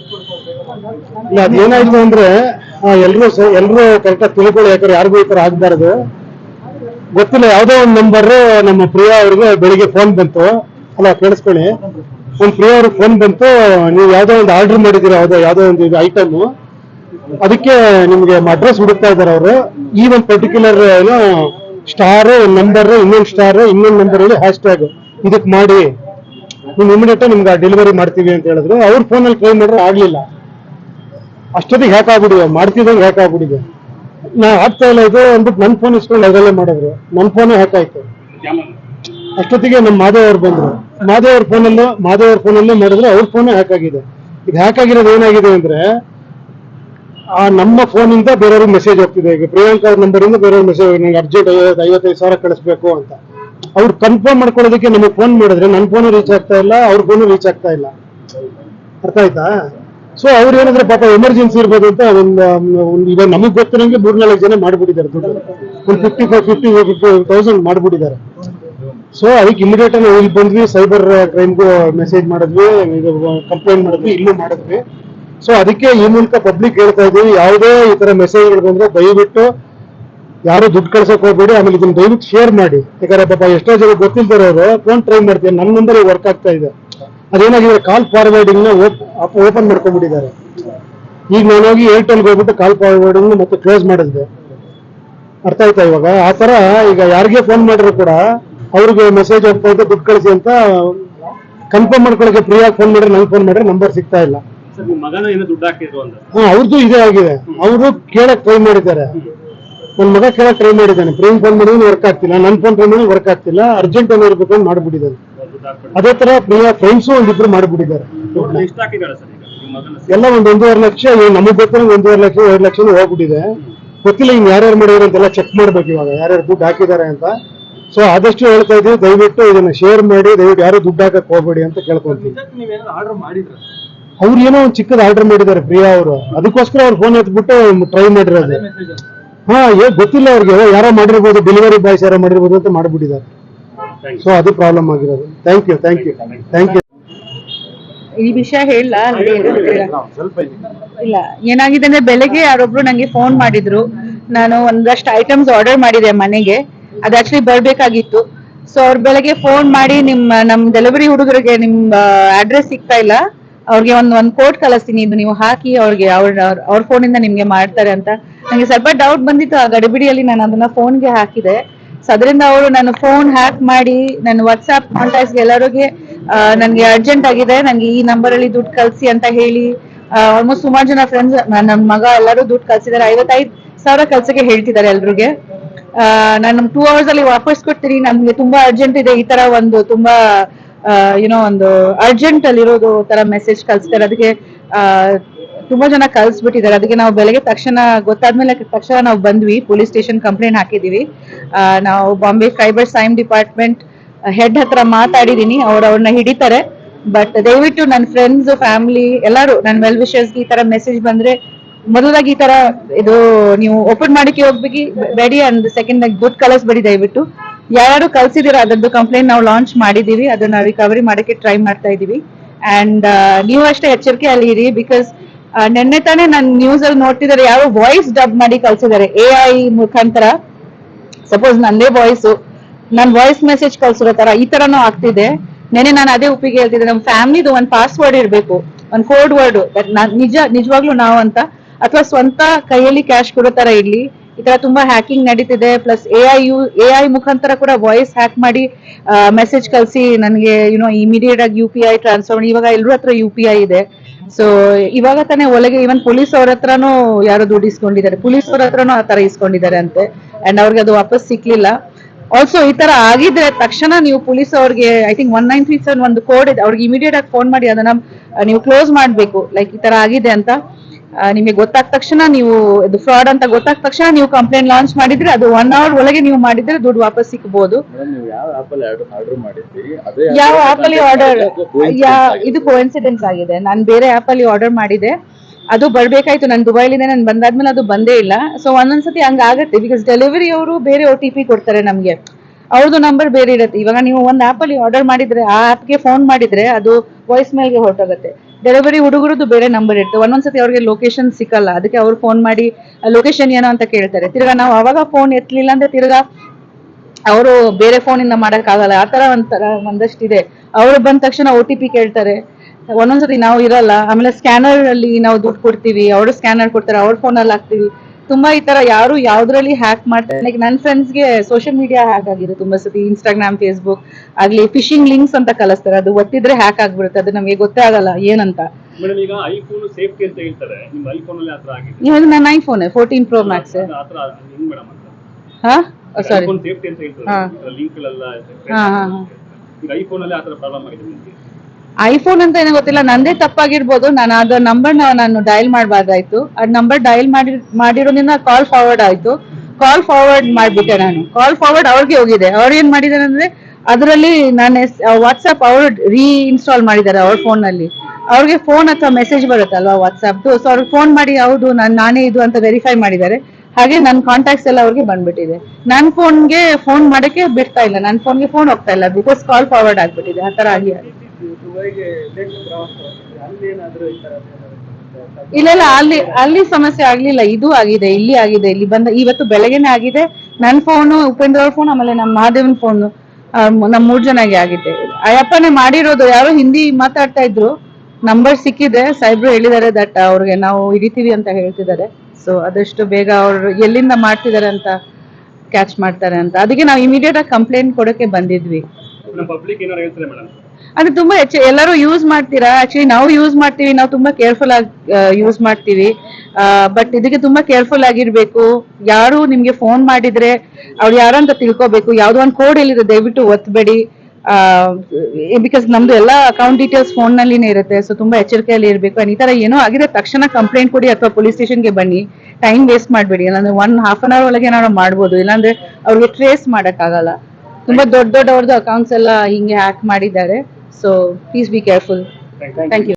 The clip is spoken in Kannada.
ಇಲ್ಲ, ಅದೇನಾಯ್ತು ಅಂದ್ರೆ ಎಲ್ಲರೂ ಕರೆಕ್ಟ್ ಆಗಿ ತಿಳ್ಕೊಳ್ಳಿ ಯಾಕಂದ್ರೆ ಯಾರಿಗೂ ಈ ತರ ಆಗ್ಬಾರ್ದು. ಗೊತ್ತಿಲ್ಲ, ಯಾವ್ದೋ ಒಂದು ನಂಬರ್ ನಮ್ಮ ಪ್ರಿಯಾ ಅವ್ರಿಗೆ ಬೆಳಿಗ್ಗೆ ಫೋನ್ ಬಂತು. ಅಲ್ಲ, ಕೇಳಿಸ್ಕೊಳ್ಳಿ. ಒಂದು ಪ್ರಿಯಾ ಅವ್ರಿಗೆ ಫೋನ್ ಬಂತು. ನೀವು ಯಾವ್ದೋ ಒಂದು ಆರ್ಡರ್ ಮಾಡಿದೀರ ಯಾವ್ದೋ ಯಾವ್ದೋ ಒಂದು ಇದು ಐಟಮ್ ಅದಕ್ಕೆ ನಿಮ್ಗೆ ಅಡ್ರೆಸ್ ಹುಡುಕ್ತಾ ಇದಾರೆ ಅವರು. ಈ ಒಂದು ಪರ್ಟಿಕ್ಯುಲರ್ ಏನೋ ಸ್ಟಾರ್ ನಂಬರ್ ಇನ್ನೊಂದು ಸ್ಟಾರ್ ಇನ್ನೊಂದು ನಂಬರ್ ಹೇಳಿ ಹ್ಯಾಶ್ ಟ್ಯಾಗ್ ಇದಕ್ಕೆ ಮಾಡಿ. ನೀವು ಇಮಿಡಿಯೇಟ್ ನಿಮ್ಗೆ ಡೆಲಿವರಿ ಮಾಡ್ತೀವಿ ಅಂತ ಹೇಳಿದ್ರು. ಅವ್ರ ಫೋನಲ್ಲಿ ಟ್ರೈ ಮಾಡಿದ್ರೆ ಆಗ್ಲಿಲ್ಲ. ಅಷ್ಟೊತ್ತಿಗೆ ಹ್ಯಾಕ್ ಆಗ್ಬಿಡಿದೆ ಮಾಡ್ತಿದ್ದಂಗೆ ಹ್ಯಾಕ್ ಆಗ್ಬಿಡಿದೆ ನಾ ಆಗ್ತಾ ಇಲ್ಲ. ಇದು ಅಂದ್ಬಿಟ್ಟು ನನ್ನ ಫೋನ್ ಇಸ್ಕೊಂಡು ಅದರಲ್ಲೇ ಮಾಡಿದ್ರು. ನನ್ನ ಫೋನೇ ಹ್ಯಾಕ್ ಆಯ್ತು. ಅಷ್ಟೊತ್ತಿಗೆ ನಮ್ಮ ಮಾದೇವ್ ಅವ್ರು ಬಂದ್ರು. ಮಾದೇವ್ ಅವ್ರ ಫೋನಲ್ಲೂ ಮಾದೇವ್ ಅವ್ರ ಫೋನಲ್ಲೇ ಮಾಡಿದ್ರೆ ಅವ್ರ ಫೋನೇ ಹ್ಯಾಕ್ ಆಗಿದೆ. ಇದು ಹ್ಯಾಕ್ ಆಗಿರೋದು ಏನಾಗಿದೆ ಅಂದ್ರೆ, ಆ ನಮ್ಮ ಫೋನಿಂದ ಬೇರೆಯವ್ರಿಗೆ ಮೆಸೇಜ್ ಹೋಗ್ತಿದೆ. ಈಗ ಪ್ರಿಯಾಂಕಾ ಅವ್ರ ನಂಬರಿಂದ ಬೇರೆಯವ್ರ ಮೆಸೇಜ್ ನಂಗೆ ಅರ್ಜೆಂಟ್ ಐವತ್ತೈದು ಸಾವಿರ ಕಳಿಸ್ಬೇಕು ಅಂತ. ಅವ್ರು ಕನ್ಫರ್ಮ್ ಮಾಡ್ಕೊಳ್ಳೋದಕ್ಕೆ ನಮಗೆ ಫೋನ್ ಮಾಡಿದ್ರೆ ನನ್ನ ಫೋನು ರೀಚ್ ಆಗ್ತಾ ಇಲ್ಲ, ಅವ್ರ ಫೋನು ರೀಚ್ ಆಗ್ತಾ ಇಲ್ಲ. ಅರ್ಥ ಆಯ್ತಾ? ಸೊ ಅವ್ರು ಏನಂದ್ರೆ ಪಾಪ ಎಮರ್ಜೆನ್ಸಿ ಇರ್ಬೋದು ಅಂತ ಒಂದು ಇವಾಗ ನಮಗ್ ಗೊತ್ತಿರಂಗೆ ಮೂರ್ನಾಲ್ಕು ಜನ ಮಾಡ್ಬಿಟ್ಟಿದ್ದಾರೆ ದುಡ್ಡು. ಒಂದು ಫಿಫ್ಟಿ ಫೈವ್ ಫಿಫ್ಟಿ ತೌಸಂಡ್ ಮಾಡ್ಬಿಟ್ಟಿದ್ದಾರೆ. ಸೊ ಅದಕ್ಕೆ ಇಮಿಡಿಯೇಟ್ ಆಗಿ ಇಲ್ಲಿ ಬಂದ್ವಿ ಸೈಬರ್ ಕ್ರೈಮ್ಗೂ ಮೆಸೇಜ್ ಮಾಡಿದ್ವಿ ಕಂಪ್ಲೇಂಟ್ ಮಾಡಿದ್ವಿ, ಇಲ್ಲೂ ಮಾಡಿದ್ವಿ. ಸೊ ಅದಕ್ಕೆ ಈ ಮೂಲಕ ಪಬ್ಲಿಕ್ ಹೇಳ್ತಾ ಇದೀವಿ, ಯಾವುದೇ ಈ ತರ ಮೆಸೇಜ್ಗಳು ಬಂದ್ರೆ ದಯವಿಟ್ಟು ಯಾರು ದುಡ್ಡು ಕಳ್ಸಕ್ ಹೋಗ್ಬೇಡಿ ಆಮೇಲೆ ಇದನ್ನ ದಯವಿಟ್ಟು ಶೇರ್ ಮಾಡಿ. ಯಾಕಂದ್ರೆ ಪಾಪ ಎಷ್ಟೋ ಜನ ಗೊತ್ತಿಲ್ದಿರೋರು ಫೋನ್ ಟ್ರೈ ಮಾಡ್ತೀವಿ ನಮ್ಮ ನಂಬರ್ ವರ್ಕ್ ಆಗ್ತಾ ಇದೆ. ಅದೇನಾಗಿದೆ ಕಾಲ್ ಫಾರ್ವರ್ಡಿಂಗ್ನ ಓಪನ್ ಮಾಡ್ಕೊಂಡ್ಬಿಟ್ಟಿದ್ದಾರೆ. ಈಗ ನಾನು ಹೋಗಿ ಏರ್ಟೆಲ್ಗೆ ಹೋಗ್ಬಿಟ್ಟು ಕಾಲ್ ಫಾರ್ವರ್ಡಿಂಗ್ ಮತ್ತೆ ಕ್ಲೋಸ್ ಮಾಡಿದ್ದೆ. ಅರ್ಥ ಆಯ್ತಾ ಇವಾಗ? ಆ ತರ ಈಗ ಯಾರಿಗೆ ಫೋನ್ ಮಾಡಿದ್ರು ಕೂಡ ಅವ್ರಿಗೆ ಮೆಸೇಜ್ ಹೋಗ್ತಾ ಇದೆ ದುಡ್ಡು ಕಳಿಸಿ ಅಂತ ಕನ್ಫರ್ಮ್ ಮಾಡ್ಕೊಳಕ್ಕೆ ಫ್ರೀಯಾಗಿ ಫೋನ್ ಮಾಡಿದ್ರೆ ನಂಗೆ ಫೋನ್ ಮಾಡಿದ್ರೆ ನಂಬರ್ ಸಿಗ್ತಾ ಇಲ್ಲ. ಹಾ ಅವ್ರದ್ದು ಇದೇ ಆಗಿದೆ. ಅವರು ಕೇಳಕ್ ಟ್ರೈ ಮಾಡಿದ್ದಾರೆ. ನನ್ನ ಮಗ ಕೇಳಕ್ ಟ್ರೈ ಮಾಡಿದ್ದಾನೆ. ಪ್ರೇಮ್ ಫೋನ್ ಮಾಡಿದ್ರೆ ವರ್ಕ್ ಆಗ್ತಿಲ್ಲ ನನ್ನ ಫೋನ್ ಫೋನ್ ಮಾಡಿದ್ರೆ ವರ್ಕ್ ಆಗ್ತಿಲ್ಲ ಅರ್ಜೆಂಟ್ ಅನ್ನೋ ಇರ್ಬೇಕು ಅಂತ ಮಾಡ್ಬಿಟ್ಟಿದ್ದಾನೆ ಅದೇ ತರ ಪ್ರಿಯಾ ಫ್ರೆಂಡ್ಸು ಒಂದಿಬ್ರು ಮಾಡ್ಬಿಟ್ಟಿದ್ದಾರೆ. ಎಲ್ಲ ಒಂದ್ ಒಂದೂವರೆ ಲಕ್ಷ ನಮಗೆ ಗೊತ್ತಿರೋ ಒಂದೂವರೆ ಲಕ್ಷ ಎರಡು ಲಕ್ಷ ಹೋಗ್ಬಿಟ್ಟಿದೆ. ಗೊತ್ತಿಲ್ಲ ಇನ್ ಯಾರ್ಯಾರು ಮಾಡಿದ್ರು ಅಂತೆಲ್ಲ ಚೆಕ್ ಮಾಡ್ಬೇಕು ಇವಾಗ ಯಾರ್ಯಾರು ದುಡ್ಡು ಹಾಕಿದ್ದಾರೆ ಅಂತ. ಸೊ ಆದಷ್ಟು ಹೇಳ್ತಾ ಇದೀವಿ ದಯವಿಟ್ಟು ಇದನ್ನ ಶೇರ್ ಮಾಡಿ ದಯವಿಟ್ಟು ಯಾರು ದುಡ್ಡು ಹಾಕಕ್ ಹೋಗ್ಬೇಡಿ ಅಂತ ಕೇಳ್ಕೊಂತೀವಿ. ಅವ್ರು ಏನೋ ಒಂದು ಚಿಕ್ಕದ ಆರ್ಡರ್ ಮಾಡಿದ್ದಾರೆ ಪ್ರಿಯಾ ಅವರು. ಅದಕ್ಕೋಸ್ಕರ ಅವ್ರು ಫೋನ್ ಎತ್ಬಿಟ್ಟು ಟ್ರೈ ಮಾಡಿರೋದು. ಹಾ ಏ ಗೊತ್ತಿಲ್ಲ ಅವ್ರಿಗೆ. ಯಾರೋ ಮಾಡಿರ್ಬೋದು ಡೆಲಿವರಿ ಬಾಯ್ಸ್ ಯಾರೋ ಮಾಡಿರ್ಬೋದು ಅಂತ ಮಾಡಿಬಿಟ್ಟಿದ್ದಾರೆ. ಸೊ ಅದು ಪ್ರಾಬ್ಲಮ್ ಆಗಿರೋದು. Thank you thank you thank you ಈ ವಿಷಯ ಹೇಳ ಇಲ್ಲ ಏನಾಗಿದೆ ಅಂದ್ರೆ ಬೆಳಗ್ಗೆ ಯಾರೊಬ್ರು ನಂಗೆ ಫೋನ್ ಮಾಡಿದ್ರು. ನಾನು ಒಂದಷ್ಟು ಐಟಮ್ಸ್ ಆರ್ಡರ್ ಮಾಡಿದೆ ಮನೆಗೆ. ಅದು ಆಕ್ಚುಲಿ ಬರ್ಬೇಕಾಗಿತ್ತು. ಸೊ ಅವ್ರು ಬೆಳಗ್ಗೆ ಫೋನ್ ಮಾಡಿ ನಿಮ್ಮ ನಮ್ ಡೆಲಿವರಿ ಹುಡುಗರಿಗೆ ನಿಮ್ ಅಡ್ರೆಸ್ ಸಿಗ್ತಾ ಇಲ್ಲ. ಅವ್ರಿಗೆ ಒಂದ್ ಒಂದ್ ಕೋಟ್ ಕಳಿಸ್ತೀನಿ. ಇದು ನೀವು ಹಾಕಿ ಅವ್ರಿಗೆ ಅವ್ರ ಅವ್ರ ಫೋನಿಂದ ನಿಮ್ಗೆ ಮಾಡ್ತಾರೆ ಅಂತ. ನಂಗೆ ಸ್ವಲ್ಪ ಡೌಟ್ ಬಂದಿತ್ತು. ಆ ಗಡಿಬಿಡಿಯಲ್ಲಿ ನಾನು ಅದನ್ನ ಫೋನ್ಗೆ ಹಾಕಿದೆ. ಸೊ ಅದರಿಂದ ಅವರು ನಾನು ಫೋನ್ ಹ್ಯಾಕ್ ಮಾಡಿ ನನ್ನ ವಾಟ್ಸ್ಆಪ್ ಕಾಂಟ್ಯಾಕ್ಟ್ಸ್ ಎಲ್ಲರಿಗೆ ನನಗೆ ಅರ್ಜೆಂಟ್ ಆಗಿದೆ. ನನಗೆ ಈ ನಂಬರ್ ಅಲ್ಲಿ ದುಡ್ಡು ಕಳಿಸಿ ಅಂತ ಹೇಳಿ ಆಲ್ಮೋಸ್ಟ್ ಸುಮಾರು ಜನ ಫ್ರೆಂಡ್ಸ್ ನನ್ನ ಮಗ ಎಲ್ಲರೂ ದುಡ್ಡು ಕಳ್ಸಿದ್ದಾರೆ. ಐವತ್ತೈದು ಸಾವಿರ ಕಳ್ಸಕ್ಕೆ ಹೇಳ್ತಿದ್ದಾರೆ ಎಲ್ರಿಗೆ. ನಾನು ಟೂ ಅವರ್ಸ್ ಅಲ್ಲಿ ವಾಪಸ್ ಕೊಡ್ತೀನಿ. ನಮ್ಗೆ ತುಂಬಾ ಅರ್ಜೆಂಟ್ ಇದೆ. ಈ ತರ ಒಂದು ತುಂಬಾ ಏನೋ ಒಂದು ಅರ್ಜೆಂಟ್ ಅಲ್ಲಿರೋದು ತರ ಮೆಸೇಜ್ ಕಳಿಸ್ತಾರೆ. ಅದಕ್ಕೆ ತುಂಬಾ ಜನ ಕಲ್ಸ್ಬಿಟ್ಟಿದ್ದಾರೆ ಅದಕ್ಕೆ ನಾವು ಬೆಳಗ್ಗೆ ತಕ್ಷಣ, ಗೊತ್ತಾದ್ಮೇಲೆ ತಕ್ಷಣ ನಾವು ಬಂದ್ವಿ. ಪೊಲೀಸ್ ಸ್ಟೇಷನ್ ಕಂಪ್ಲೇಂಟ್ ಹಾಕಿದೀವಿ ನಾವು ಬಾಂಬೆ ಸೈಬರ್ ಸೈಮ್ ಡಿಪಾರ್ಟ್ಮೆಂಟ್ ಹೆಡ್ ಹತ್ರ ಮಾತಾಡಿದೀನಿ ಅವ್ರು ಅವ್ರನ್ನ ಹಿಡಿತಾರೆ. ಬಟ್ ದಯವಿಟ್ಟು ನನ್ನ ಫ್ರೆಂಡ್ಸ್ ಫ್ಯಾಮಿಲಿ ಎಲ್ಲರೂ ನನ್ನ ವೆಲ್ ವಿಶರ್ಸ್ ಈ ತರ ಮೆಸೇಜ್ ಬಂದ್ರೆ, ಮೊದಲಾಗಿ ಈ ತರ ಇದು ನೀವು ಓಪನ್ ಮಾಡಕ್ಕೆ ಹೋಗ್ಬೇಕು ಬೇಡಿ. ಅಂಡ್ ಸೆಕೆಂಡ್ ದುಡ್ಡು ಕಳಿಸ್ಬೇಡಿ ದಯವಿಟ್ಟು. ಯಾರು ಕಲ್ಸಿದೀರ ಅದರದ್ದು ಕಂಪ್ಲೇಂಟ್ ನಾವು ಲಾಂಚ್ ಮಾಡಿದೀವಿ ಅದನ್ನ ರಿಕವರಿ ಮಾಡಕ್ಕೆ ಟ್ರೈ ಮಾಡ್ತಾ ಇದೀವಿ. ಅಂಡ್ ನೀವು ಅಷ್ಟೇ ಎಚ್ಚರಿಕೆ ಅಲ್ಲಿ ಇರಿ ಬಿಕಾಸ್ ನಿನ್ನೆ ತಾನೇ ನಾನು ನ್ಯೂಸ್ ಅಲ್ಲಿ ನೋಡ್ತಿದ್ದಾರೆ ಯಾರು ವಾಯ್ಸ್ ಡಬ್ ಮಾಡಿ ಕಳ್ಸಿದ್ದಾರೆ. ಎ ಐ ಮುಖಾಂತರ. ಸಪೋಸ್ ನಂದೇ ವಾಯ್ಸ್ ನನ್ ವಾಯ್ಸ್ ಮೆಸೇಜ್ ಕಳ್ಸಿರೋ ತರ ಈ ತರನೂ ಆಗ್ತಿದೆ. ನೆನೆ ನಾನು ಅದೇ ಉಪ್ಪಿಗೆ ಹೇಳ್ತಿದ್ದೆ ನಮ್ಮ ಫ್ಯಾಮಿಲಿದು ಒಂದ್ ಪಾಸ್ವರ್ಡ್ ಇರ್ಬೇಕು. ಒಂದ್ ಕೋಡ್ ವರ್ಡ್ ನಿಜ, ನಿಜವಾಗ್ಲೂ ನಾವು ಅಂತ? ಅಥವಾ ಸ್ವಂತ ಕೈಯಲ್ಲಿ ಕ್ಯಾಶ್ ಕೊಡೋ ತರ ಇರ್ಲಿ? ಈ ತರ ತುಂಬಾ ಹ್ಯಾಕಿಂಗ್ ನಡೀತಿದೆ. Plus A I you A I ಮುಖಾಂತರ ಕೂಡ ವಾಯ್ಸ್ ಹ್ಯಾಕ್ ಮಾಡಿ ಮೆಸೇಜ್ ಕಳಿಸಿ ನನಗೆ ಯುನೋ ಇಮಿಡಿಯೇಟ್ ಆಗಿ ಯು ಪಿ ಐ ಟ್ರಾನ್ಸ್ಫರ್ ಇವಾಗ ಎಲ್ಲರೂ ಹತ್ರ ಯು ಪಿ ಐ ಇದೆ. ಸೊ ಇವಾಗ ತಾನೇ ಒಳಗೆ ಇವನ್ ಪೊಲೀಸ್ ಅವ್ರ ಹತ್ರನೂ ಯಾರೋ ದುಡ್ಡು ಇಸ್ಕೊಂಡಿದ್ದಾರೆ ಪೊಲೀಸ್ ಅವ್ರ ಹತ್ರನೂ ಆ ತರ ಇಸ್ಕೊಂಡಿದ್ದಾರೆ ಅಂತೆ. ಅಂಡ್ ಅವ್ರಿಗೆ ಅದು ವಾಪಸ್ ಸಿಕ್ಲಿಲ್ಲ. ಆಲ್ಸೋ ಈ ತರ ಆಗಿದ್ರೆ ತಕ್ಷಣ ನೀವು ಪೊಲೀಸ್ ಅವ್ರಿಗೆ I think one nine three seven ಒಂದು ಕೋಡ್ ಇದೆ. ಅವ್ರಿಗೆ ಇಮಿಡಿಯೇಟ್ ಆಗಿ ಫೋನ್ ಮಾಡಿ ಅದನ್ನ ನೀವು ಕ್ಲೋಸ್ ಮಾಡ್ಬೇಕು. ಲೈಕ್ ಈ ತರ ಆಗಿದೆ ಅಂತ. ನಿಮಗೆ ಗೊತ್ತಾದ ತಕ್ಷಣ ನೀವು ಇದು ಫ್ರಾಡ್ ಅಂತ ಗೊತ್ತಾದ ತಕ್ಷಣ ನೀವು ಕಂಪ್ಲೇಂಟ್ ಲಾಂಚ್ ಮಾಡಿದ್ರೆ ಅದು ಒನ್ ಅವರ್ ಒಳಗೆ ನೀವು ಮಾಡಿದ್ರೆ ದುಡ್ಡು ವಾಪಸ್ ಸಿಕ್ಬಹುದು ಯಾವ ಆಪ್ ಅಲ್ಲಿ ಆರ್ಡರ್ ಮಾಡಿದ್ರಿ ಅದೇ ಯಾವ ಆಪ್ ಅಲ್ಲಿ ಆರ್ಡರ್ ಇದು ಕೋಇನ್ಸಿಡೆನ್ಸ್ ಆಗಿದೆ. ನಾನು ಬೇರೆ ಆಪ್ ಅಲ್ಲಿ ಆರ್ಡರ್ ಮಾಡಿದೆ. ಅದು ಬರ್ಬೇಕಾಯ್ತು ನಾನು ದುಬೈಲಿಂದ ನಾನು ಬಂದಾದ್ಮೇಲೆ ಅದು ಬಂದೇ ಇಲ್ಲ. ಸೊ ಒಂದೊಂದ್ಸತಿ ಹಂಗಾಗತ್ತೆ ಬಿಕಾಸ್ ಡೆಲಿವರಿ ಅವರು ಬೇರೆ ಒ ಟಿ ಪಿ ಕೊಡ್ತಾರೆ ನಮ್ಗೆ. ಅವ್ರದ್ದು ನಂಬರ್ ಬೇರೆ ಇರುತ್ತೆ. ಇವಾಗ ನೀವು ಒಂದು ಆಪ್ ಅಲ್ಲಿ ಆರ್ಡರ್ ಮಾಡಿದ್ರೆ, ಆ ಆ್ಯಪ್ಗೆ ಫೋನ್ ಮಾಡಿದ್ರೆ ಅದು ವಾಯ್ಸ್ ಮೇಲ್ಗೆ ಹೊರಟೋಗುತ್ತೆ. ಡೆಲಿವರಿ ಹುಡುಗರದ್ದು ಬೇರೆ ನಂಬರ್ ಇರುತ್ತೆ. ಒಂದೊಂದ್ಸತಿ ಅವ್ರಿಗೆ ಲೊಕೇಶನ್ ಸಿಕ್ಕಲ್ಲ. ಅದಕ್ಕೆ ಅವ್ರು ಫೋನ್ ಮಾಡಿ ಲೊಕೇಶನ್ ಏನೋ ಅಂತ ಕೇಳ್ತಾರೆ. ತಿರ್ಗಾ ನಾವು ಅವಾಗ ಫೋನ್ ಎತ್ತಲಿಲ್ಲ ಅಂದ್ರೆ ತಿರ್ಗಾ ಅವರು ಬೇರೆ ಫೋನಿಂದ ಆಗಲ್ಲ ಆ ಥರ ಒಂಥರ ಒಂದಷ್ಟಿದೆ ಅವರು ಬಂದ ತಕ್ಷಣ ಒ ಟಿ ಪಿ ಕೇಳ್ತಾರೆ. ಒಂದೊಂದ್ಸತಿ ನಾವು ಇರಲ್ಲ. ಆಮೇಲೆ ಸ್ಕ್ಯಾನರ್ ಅಲ್ಲಿ ನಾವು ದುಡ್ಡು ಕೊಡ್ತೀವಿ. ಅವರು ಸ್ಕ್ಯಾನರ್ ಕೊಡ್ತಾರೆ. ಅವ್ರ ಫೋನಲ್ಲಿ ಹಾಕ್ತಿವಿ. ತುಂಬಾ ಈ ತರ ಯಾರು ಯಾವ್ದ್ರಲ್ಲಿ ಹ್ಯಾಕ್ ಮಾಡ್ತಾರೆ ಲೈಕ್ ನನ್ನ ಫ್ರೆಂಡ್ಸ್ಗೆ ಸೋಷಿಯಲ್ ಮೀಡಿಯಾ ಹ್ಯಾಕ್ ಆಗಿದೆ ತುಂಬಾ ಸತಿ. ಇನ್ಸ್ಟಾಗ್ರಾಮ್ ಫೇಸ್ಬುಕ್ ಆಗ್ಲಿ ಫಿಶಿಂಗ್ ಲಿಂಕ್ಸ್ ಅಂತ ಕಲಿಸ್ತಾರೆ. ಅದು ಒತ್ತಿದ್ರೆ ಹ್ಯಾಕ್ ಆಗ್ಬಿಡುತ್ತೆ. ಅದು ನಮಗೆ ಗೊತ್ತೇ ಆಗಲ್ಲ. ಏನಂತ? ಈಗ ನನ್ನ ಐಫೋನ್ ಫೋರ್ಟೀನ್ ಪ್ರೋ ಮ್ಯಾಕ್ಸ್ ಹಾ? ಸಾರಿ ಹಾ. ಹಾ, ಹಾ, ಐಫೋನ್ ಅಂತ ಏನೋ ಗೊತ್ತಿಲ್ಲ, ನಂದೇ ತಪ್ಪಾಗಿರ್ಬೋದು. ನಾನು ಅದ ನಂಬರ್ ನಾನು ಡಯಲ್ ಮಾಡಬಾರ್ದಾಯ್ತು. ಅದ್ ನಂಬರ್ ಡಯಲ್ ಮಾಡಿ, ಮಾಡಿರೋದ್ರಿಂದ ಕಾಲ್ ಫಾರ್ವರ್ಡ್ ಆಯ್ತು. ಕಾಲ್ ಫಾರ್ವರ್ಡ್ ಮಾಡ್ಬಿಟ್ಟೆ ನಾನು. ಕಾಲ್ ಫಾರ್ವರ್ಡ್ ಅವ್ರಿಗೆ ಹೋಗಿದೆ. ಅವ್ರು ಏನ್ ಮಾಡಿದಾರೆ ಅಂದ್ರೆ, ಅದರಲ್ಲಿ ನಾನು ವಾಟ್ಸ್ಆಪ್ ಅವರು ರೀ ಇನ್ಸ್ಟಾಲ್ ಮಾಡಿದ್ದಾರೆ ಅವ್ರ ಫೋನ್ನಲ್ಲಿ. ಅವ್ರಿಗೆ ಫೋನ್ ಅಥವಾ ಮೆಸೇಜ್ ಬರುತ್ತಲ್ವಾ ವಾಟ್ಸ್ಆಪ್ ಸೊ ಅವ್ರಿಗೆ ಫೋನ್ ಮಾಡಿ, ಹೌದು, ನಾನು, ನಾನೇ ಇದು ಅಂತ ವೆರಿಫೈ ಮಾಡಿದ್ದಾರೆ. ಹಾಗೆ ನನ್ನ ಕಾಂಟ್ಯಾಕ್ಟ್ಸ್ ಎಲ್ಲ ಅವ್ರಿಗೆ ಬಂದ್ಬಿಟ್ಟಿದೆ. ನನ್ನ ಫೋನ್ಗೆ ಫೋನ್ ಮಾಡಕ್ಕೆ ಬಿಡ್ತಾ ಇಲ್ಲ. ನನ್ನ ಫೋನ್ಗೆ ಫೋನ್ ಹೋಗ್ತಾ ಇಲ್ಲ. ಬಿಕಾಸ್ ಕಾಲ್ ಫಾರ್ವರ್ಡ್ ಆಗ್ಬಿಟ್ಟಿದೆ. ಆ ತರ ಆಗಿ. ಇಲ್ಲ ಇಲ್ಲ ಅಲ್ಲಿ ಅಲ್ಲಿ ಸಮಸ್ಯೆ ಆಗ್ಲಿಲ್ಲ. ಇದು ಆಗಿದೆ ಇಲ್ಲಿ ಆಗಿದೆ ಇಲ್ಲಿ ಬಂದ ಇವತ್ತು ಬೆಳಗ್ಗೆನೆ ಆಗಿದೆ. ನನ್ನ ಫೋನು ಉಪೇಂದ್ರ ಅವ್ರ ಫೋನ್ ಆಮೇಲೆ ನಮ್ಮ ಮಹಾದೇವನ್ ಫೋನ್ ನಮ್ ಮೂರ್ ಜನಗೆ ಆಗಿದೆ. ಅಯ್ಯಪ್ಪನೇ ಮಾಡಿರೋದು ಯಾರೋ ಹಿಂದಿ ಮಾತಾಡ್ತಾ ಇದ್ರು. ನಂಬರ್ ಸಿಕ್ಕಿದೆ. ಸಾಹೇಬ್ರು ಹೇಳಿದ್ದಾರೆ ದಟ್ ಅವ್ರಿಗೆ ನಾವು ಹಿಡಿತೀವಿ ಅಂತ ಹೇಳ್ತಿದ್ದಾರೆ. ಸೊ ಅದಷ್ಟು ಬೇಗ ಅವ್ರು ಎಲ್ಲಿಂದ ಮಾಡ್ತಿದ್ದಾರೆ ಅಂತ ಕ್ಯಾಚ್ ಮಾಡ್ತಾರೆ ಅಂತ. ಅದಕ್ಕೆ ನಾವು ಇಮಿಡಿಯೇಟ್ ಆಗಿ ಕಂಪ್ಲೇಂಟ್ ಕೊಡೋಕೆ ಬಂದಿದ್ವಿ. ನಮ್ಮ ಪಬ್ಲಿಕ್ ಏನಾರು ಹೇಳ್ತಾರೆ ಮೇಡಮ್ ಅದು ತುಂಬಾ ಹೆಚ್ಚು, ಎಲ್ಲರೂ ಯೂಸ್ ಮಾಡ್ತೀರಾ? ಆಕ್ಚುಲಿ ನಾವು ಯೂಸ್ ಮಾಡ್ತೀವಿ, ನಾವು ತುಂಬಾ ಕೇರ್ಫುಲ್ ಆಗಿ ಯೂಸ್ ಮಾಡ್ತೀವಿ. ಬಟ್ ಇದಕ್ಕೆ ತುಂಬಾ ಕೇರ್ಫುಲ್ ಆಗಿರ್ಬೇಕು. ಯಾರು ನಿಮ್ಗೆ ಫೋನ್ ಮಾಡಿದ್ರೆ ಅವ್ರು ಯಾರು ಅಂತ ತಿಳ್ಕೊಬೇಕು. ಯಾವ್ದೋ ಒಂದು ಕೋಡ್ ಎಲ್ಲಿದೆ ದಯವಿಟ್ಟು ಒತ್ತಬೇಡಿ ಬಿಕಾಸ್ ನಮ್ದು ಎಲ್ಲಾ ಅಕೌಂಟ್ ಡೀಟೇಲ್ಸ್ ಫೋನ್ ನಲ್ಲಿನೇ ಇರುತ್ತೆ ಸೊ ತುಂಬಾ ಎಚ್ಚರಿಕೆಯಲ್ಲಿ ಇರಬೇಕು. ಈ ತರ ಏನೋ ಆಗಿದೆ, ತಕ್ಷಣ ಕಂಪ್ಲೇಂಟ್ ಕೊಡಿ ಅಥವಾ ಪೊಲೀಸ್ ಸ್ಟೇಷನ್ಗೆ ಬನ್ನಿ. ಟೈಮ್ ವೇಸ್ಟ್ ಮಾಡಬೇಡಿ. ಇಲ್ಲಾಂದ್ರೆ ಒನ್ ಹಾಫ್ ಅನ್ ಅವರ್ ಒಳಗೆ ಏನಾದ್ರು ಮಾಡ್ಬೋದು. ಇಲ್ಲಾಂದ್ರೆ ಅವ್ರಿಗೆ ಟ್ರೇಸ್ ಆಗಲ್ಲ ತುಂಬಾ ದೊಡ್ಡ ದೊಡ್ಡವ್ರದ್ದು ಅಕೌಂಟ್ಸ್ ಎಲ್ಲ ಹಿಂಗೆ ಹ್ಯಾಕ್ ಮಾಡಿದ್ದಾರೆ. So please be careful thank you